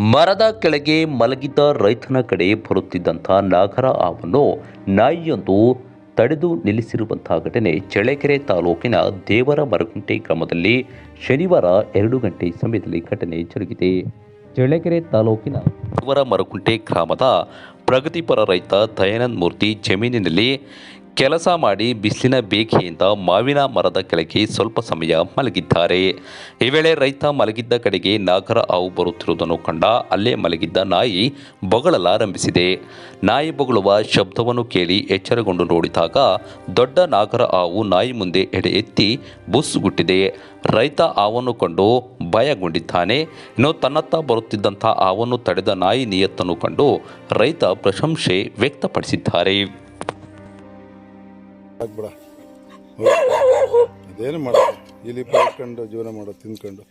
ಮರದ ಕೆಳಗೆ ಮಲಗಿದ್ದ ರೈತನ ಕಡೆ ಬರುತ್ತಿದ್ದಂಥ ನಾಗರ ಹಾವನ್ನು ನಾಯಿಯೊಂದು ತಡೆದು ನಿಲ್ಲಿಸಿರುವಂತಹ ಘಟನೆ ಚಳ್ಳಕೆರೆ ತಾಲೂಕಿನ ದೇವರ ಮರಗುಂಟೆ ಗ್ರಾಮದಲ್ಲಿ ಶನಿವಾರ ಎರಡು ಗಂಟೆ ಸಮಯದಲ್ಲಿ ಘಟನೆ ಜರುಗಿದೆ. ಚಳ್ಳಕೆರೆ ತಾಲೂಕಿನ ದೇವರ ಮರಗುಂಟೆ ಗ್ರಾಮದ ಪ್ರಗತಿಪರ ರೈತ ದಯಾನಂದ್ ಮೂರ್ತಿ ಜಮೀನಿನಲ್ಲಿ ಕೆಲಸ ಮಾಡಿ ಬಿಸಿಲಿನ ಬೇಕೆಯಿಂದ ಮಾವಿನ ಮರದ ಕೆಳಗೆ ಸ್ವಲ್ಪ ಸಮಯ ಮಲಗಿದ್ದಾರೆ. ಈ ವೇಳೆ ರೈತ ಮಲಗಿದ್ದ ಕಡೆಗೆ ನಾಗರ ಹಾವು ಬರುತ್ತಿರುವುದನ್ನು ಕಂಡ ಅಲ್ಲೇ ಮಲಗಿದ್ದ ನಾಯಿ ಬೊಗಳಲಾರಂಭಿಸಿದೆ ನಾಯಿ ಬೊಗಳುವ ಶಬ್ದವನ್ನು ಕೇಳಿ ಎಚ್ಚರಗೊಂಡು ನೋಡಿದಾಗ ದೊಡ್ಡ ನಾಗರ ಹಾವು ನಾಯಿ ಮುಂದೆ ಎಡೆ ಎತ್ತಿ ಬುಸ್ಸುಗುಟ್ಟಿದೆ. ರೈತ ಹಾವನ್ನು ಕಂಡು ಭಯಗೊಂಡಿದ್ದಾನೆ. ಇನ್ನು ತನ್ನತ್ತ ಬರುತ್ತಿದ್ದಂಥ ಹಾವನ್ನು ತಡೆದ ನಾಯಿ ನಿಯತ್ತನ್ನು ಕಂಡು ರೈತ ಪ್ರಶಂಸೆ ವ್ಯಕ್ತಪಡಿಸಿದ್ದಾರೆ. ಆಗ್ಬಿಡ. ಅದೇನು ಮಾಡೋದು? ಇಲ್ಲಿ ಪಾಯ್ಕೊಂಡು ಜೀವನ ಮಾಡೋದು ತಿಂದ್ಕೊಂಡು